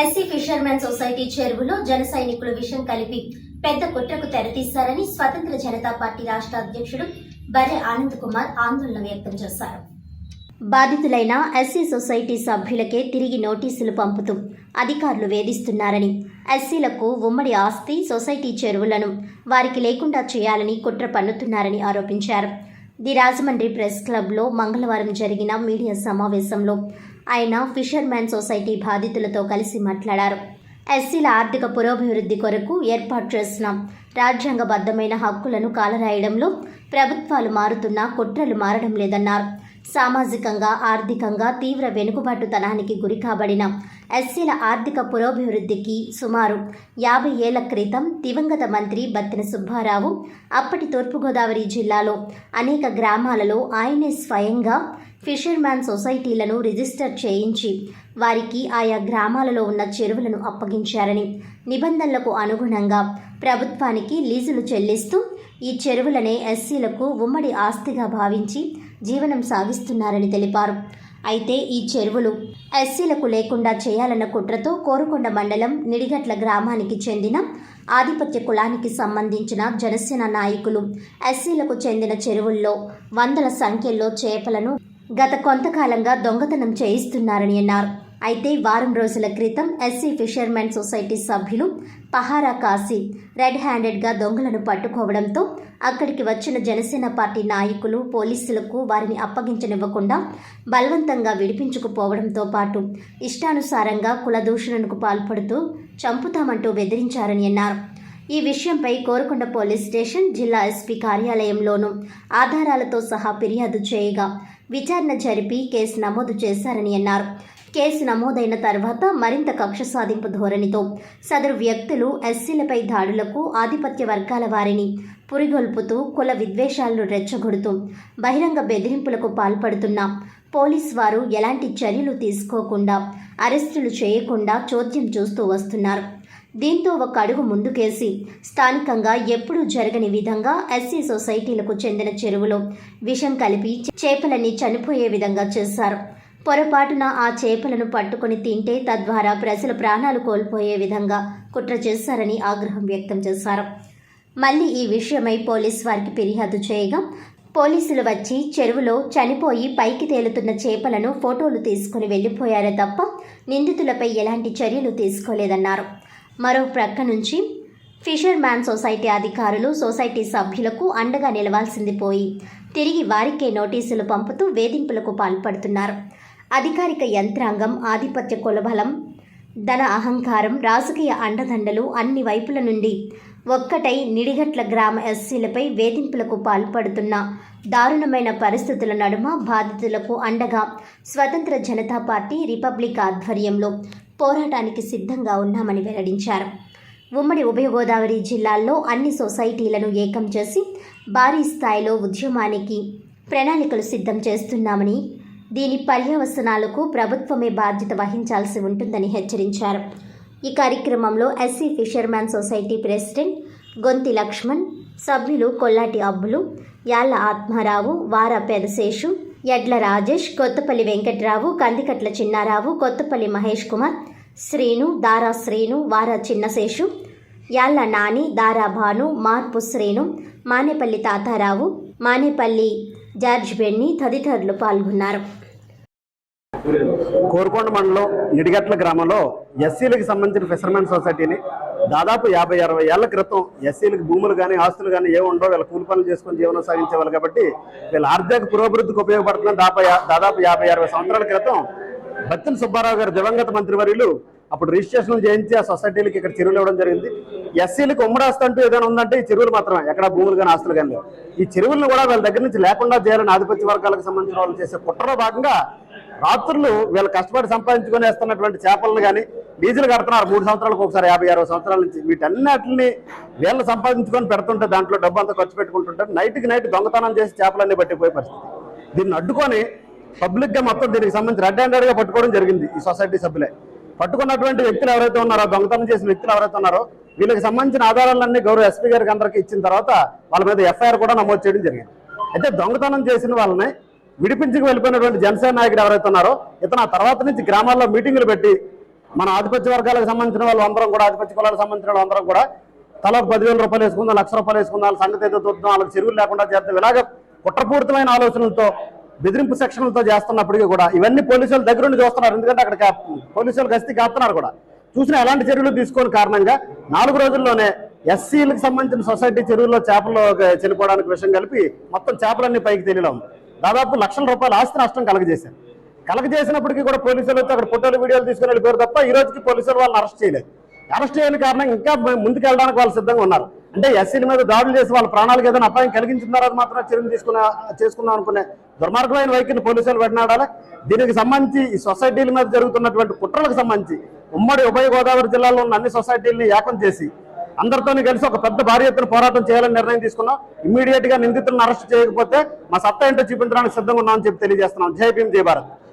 SC fishermen society చెరువులో జన సైనికులు విషం కలిపి పెద్ద కుట్రకు తెరతీశారని స్వతంత్ర జనతా పార్టీ రాష్ట్ర అధ్యక్షుడు బరే ఆనంద్ కుమార్ ఆందోళన వ్యక్తం చేశారు. బాధితులైన ఎస్సీ సొసైటీ సభ్యులకే తిరిగి నోటీసులు పంపుతూ అధికారులు వేధిస్తున్నారని ఎస్సీలకు ఉమ్మడి ఆస్తి సొసైటీ చెరువులను వారికి లేకుండా చేయాలని కుట్ర పన్నుతున్నారని ఆరోపించారు. ది రాజమండ్రి ప్రెస్ క్లబ్లో మంగళవారం జరిగిన మీడియా సమావేశంలో ఆయన ఫిషర్మ్యాన్ సొసైటీ బాధితులతో కలిసి మాట్లాడారు. ఎస్సీల ఆర్థిక పురోభివృద్ధి కొరకు ఏర్పాటు చేసిన రాజ్యాంగబద్ధమైన హక్కులను కాలరాయడంలో ప్రభుత్వాలు మారుతున్నా కుట్రలు మారడం లేదన్నారు. సామాజికంగా ఆర్థికంగా తీవ్ర వెనుకబాటుతనానికి గురి కాబడిన ఎస్సీల ఆర్థిక పురోభివృద్ధికి సుమారు యాభై ఏళ్ళ క్రితం దివంగత మంత్రి బత్తిన సుబ్బారావు అప్పటి తూర్పుగోదావరి జిల్లాలో అనేక గ్రామాలలో ఆయనే స్వయంగా ఫిషర్మ్యాన్ సొసైటీలను రిజిస్టర్ చేయించి వారికి ఆయా గ్రామాలలో ఉన్న చెరువులను అప్పగించారని నిబంధనలకు అనుగుణంగా ప్రభుత్వానికి లీజులు చెల్లిస్తూ ఈ చెరువులనే ఎస్సీలకు ఉమ్మడి ఆస్తిగా భావించి జీవనం సాగిస్తున్నారని తెలిపారు. అయితే ఈ చెరువులు ఎస్సీలకు లేకుండా చేయాలన్న కుట్రతో కోరుకొండ మండలం నిడిగట్ల గ్రామానికి చెందిన ఆధిపత్య కులానికి సంబంధించిన జనసేన నాయకులు ఎస్సీలకు చెందిన చెరువుల్లో వందల సంఖ్యల్లో చేపలను గత కొంతకాలంగా దొంగతనం చేయిస్తున్నారని అన్నారు. అయితే వారం రోజుల క్రితం ఎస్సీ ఫిషర్మెన్ సొసైటీ సభ్యులు పహారా కాసి రెడ్ హ్యాండెడ్గా దొంగలను పట్టుకోవడంతో అక్కడికి వచ్చిన జనసేన పార్టీ నాయకులు పోలీసులకు వారిని అప్పగించనివ్వకుండా బలవంతంగా విడిపించుకుపోవడంతో పాటు ఇష్టానుసారంగా కులదూషణకు పాల్పడుతూ చంపుతామంటూ బెదిరించారని అన్నారు. ఈ విషయంపై కోరుకొండ పోలీస్ స్టేషన్ జిల్లా ఎస్పీ కార్యాలయంలోనూ ఆధారాలతో సహా ఫిర్యాదు చేయగా విచారణ జరిపి కేసు నమోదు చేశారని అన్నారు. కేసు నమోదైన తర్వాత మరింత కక్ష సాధింపు ధోరణితో సదరు వ్యక్తులు ఎస్సీలపై దాడులకు ఆధిపత్య వర్గాల వారిని పురిగొల్పుతూ కుల విద్వేషాలను రెచ్చగొడుతూ బహిరంగ బెదిరింపులకు పాల్పడుతున్న పోలీస్ వారు ఎలాంటి చర్యలు తీసుకోకుండా అరెస్టులు చేయకుండా చోద్యం చూస్తూ వస్తున్నారు. దీంతో ఒక అడుగు ముందుకేసి స్థానికంగా ఎప్పుడూ జరగని విధంగా ఎస్సీ సొసైటీలకు చెందిన చెరువులో విషం కలిపి చేపలని చనిపోయే విధంగా చేశారు. పొరపాటున ఆ చేపలను పట్టుకొని తింటే తద్వారా ప్రజల ప్రాణాలు కోల్పోయే విధంగా కుట్ర చేశారని ఆగ్రహం వ్యక్తం చేశారు. మళ్ళీ ఈ విషయమై పోలీస్ వారికి ఫిర్యాదు చేయగా పోలీసులు వచ్చి చెరువులో చనిపోయి పైకి తేలుతున్న చేపలను ఫోటోలు తీసుకుని వెళ్ళిపోయారే తప్ప నిందితులపై ఎలాంటి చర్యలు తీసుకోలేదన్నారు. మరో ప్రక్క నుంచి ఫిషర్ మ్యాన్ సొసైటీ అధికారులు సొసైటీ సభ్యులకు అండగా నిలవాల్సింది పోయి తిరిగి వారికే నోటీసులు పంపుతూ వేధింపులకు పాల్పడుతున్నారు. అధికారిక యంత్రాంగం ఆధిపత్య కులబలం ధన అహంకారం రాజకీయ అండదండలు అన్ని వైపుల నుండి ఒక్కటై నిడిగట్ల గ్రామ ఎస్సీలపై వేధింపులకు పాల్పడుతున్న దారుణమైన పరిస్థితుల నడుమ బాధితులకు అండగా స్వతంత్ర జనతా పార్టీ రిపబ్లిక్ ఆధ్వర్యంలో పోరాటానికి సిద్ధంగా ఉన్నామని వెల్లడించారు. ఉమ్మడి ఉభయ గోదావరి జిల్లాల్లో అన్ని సొసైటీలను ఏకం చేసి భారీ స్థాయిలో ఉద్యమానికి ప్రణాళికలు సిద్ధం చేస్తున్నామని దీని పర్యవసనాలకు ప్రభుత్వమే బాధ్యత వహించాల్సి ఉంటుందని హెచ్చరించారు. ఈ కార్యక్రమంలో SC fisherman society president Gonthi Lakshman సభ్యులు కొల్లాటి అబ్బులు యాళ్ళ ఆత్మారావు వార పెదశేషు ఎడ్ల రాజేష్ కొత్తపల్లి వెంకట్రావు కందికట్ల చిన్నారావు కొత్తపల్లి మహేష్ కుమార్ శ్రీను దారా శ్రీను వార చిన్నశేషు యాళ్ళ నాని దారా భాను మార్పు శ్రీను మానేపల్లి తాతారావు మానేపల్లి జార్జ్ బెన్ని తదితరులు పాల్గొన్నారు. కోరుకొండ మండలం ఇడిగట్ల గ్రామంలో ఎస్సీలకు సంబంధించిన ఫిషర్మెన్ సొసైటీని దాదాపు యాభై అరవై ఏళ్ళ క్రితం ఎస్సీలకు భూములు కానీ ఆస్తులు కానీ ఏ ఉండవు. వీళ్ళ కూలి పనులు చేసుకొని జీవనం సాగించేవాళ్ళు కాబట్టి వీళ్ళ ఆర్థిక పురోభివృద్ధికి ఉపయోగపడుతున్న దాదాపు దాదాపు యాభై అరవై సంవత్సరాల క్రితం బత్తిన సుబ్బారావు గారు దివంగత మంత్రివర్యులు అప్పుడు రిజిస్ట్రేషన్ చేయించి ఆ సొసైటీలకి ఇక్కడ చెరువులు ఇవ్వడం జరిగింది. ఎస్సీలకు ఉమ్మడాస్తంటూ అంటూ ఏదైనా ఉందంటే ఈ చెరువులు మాత్రమే. ఎక్కడ భూములు కానీ ఆస్తులు కానీ లేవు. ఈ చెరువులను కూడా వీళ్ళ దగ్గర నుంచి లేకుండా చేయాలని ఆధిపత్య వర్గాలకు సంబంధించిన వాళ్ళు చేసే కుట్రలో భాగంగా రాత్రులు వీళ్ళు కష్టపడి సంపాదించుకొని వేస్తున్నటువంటి చేపలను కానీ డీజిల్ కడుతున్నారు. మూడు సంవత్సరాలకు ఒకసారి యాభై అరవై సంవత్సరాల నుంచి. వీటన్నిటిని వీళ్ళు సంపాదించుకొని పెడుతుంటే దాంట్లో డబ్బు అంతా ఖర్చు పెట్టుకుంటుంటారు నైట్కి నైట్ దొంగతనం చేసి చేపలన్నీ పట్టిపోయే పరిస్థితి. దీన్ని అడ్డుకొని పబ్లిక్గా మొత్తం దీనికి సంబంధించి రెడ్ హ్యాండెడ్గా పట్టుకోవడం జరిగింది ఈ సొసైటీ సభ్యులే. పట్టుకున్నటువంటి వ్యక్తులు ఎవరైతే ఉన్నారో దొంగతనం చేసిన వ్యక్తులు ఎవరైతే ఉన్నారో వీళ్ళకి సంబంధించిన ఆధారాలన్నీ గౌరవ ఎస్పీ గారికి అందరికీ ఇచ్చిన తర్వాత వాళ్ళ మీద ఎఫ్ఐఆర్ కూడా నమోదు చేయడం జరిగింది. అయితే దొంగతనం చేసిన వాళ్ళని విడిపించుకు వెళ్ళిపోయినటువంటి జనసేన నాయకుడు ఎవరైతే ఉన్నారో ఇతను ఆ తర్వాత నుంచి గ్రామాల్లో మీటింగులు పెట్టి మన ఆధిపత్య వర్గాలకు సంబంధించిన వాళ్ళు అందరం కూడా ఆధిపత్య కులాలకు సంబంధించిన వాళ్ళు అందరం కూడా తల పదివేల రూపాయలు వేసుకుందాం లక్ష రూపాయలు వేసుకుందాం సంగతి ఏదో చూద్దాం వాళ్ళకి చెరువులు లేకుండా చేద్దాం. ఇలాగ కుట్రపూరితమైన ఆలోచనలతో బెదిరింపు సెక్షన్లతో చేస్తున్నప్పటికీ కూడా ఇవన్నీ పోలీసుల దగ్గర నుండి చూస్తున్నారు. ఎందుకంటే అక్కడ పోలీసులు గస్తీ కాస్తున్నారు కూడా. చూసిన ఎలాంటి చర్యలు తీసుకోని కారణంగా నాలుగు రోజుల్లోనే ఎస్సీలకు సంబంధించిన సొసైటీ చెరువుల్లో చేపలు చనిపోవడానికి విషయం కలిపి మొత్తం చేపలన్నీ పైకి తెలియలేము దాదాపు లక్షల రూపాయల ఆస్తి నష్టం కలగజేశారు. కలగజేసినప్పటికీ కూడా పోలీసులు వచ్చి అక్కడ ఫోటోలు వీడియోలు తీసుకుని వెళ్ళిపోయారు తప్ప ఈ రోజుకి పోలీసులు వాళ్ళని అరెస్ట్ చేయలేదు. అరెస్ట్ చేయని కారణం ఇంకా ముందుకు వెళ్ళడానికి వాళ్ళు సిద్ధంగా ఉన్నారు. అంటే ఎస్సీల మీద దాడులు చేసి వాళ్ళ ప్రాణాలకు ఏదైనా అపాయం కలిగించిన తర్వాత మాత్రం చర్యలు తీసుకున్న చేసుకున్నాం అనుకునే దుర్మార్గమైన వైఖరిని పోలీసులు పెట్టినాడాలి దీనికి సంబంధించి ఈ సొసైటీల మీద జరుగుతున్నటువంటి కుట్రలకు సంబంధించి ఉమ్మడి ఉభయ గోదావరి జిల్లాలో ఉన్న అన్ని సొసైటీలని ఏకం చేసి అందరితోని కలిసి ఒక పెద్ద భారీ ఎత్తున పోరాటం చేయాలని నిర్ణయం తీసుకున్నాం. ఇమ్మీడియట్గా నిందితులను అరెస్ట్ చేయకపోతే మా సత్తా ఏంటో చూపించడానికి సిద్ధంగా ఉన్నామని చెప్పి తెలియజేస్తున్నాం. జై భీమ్ జై భారత్.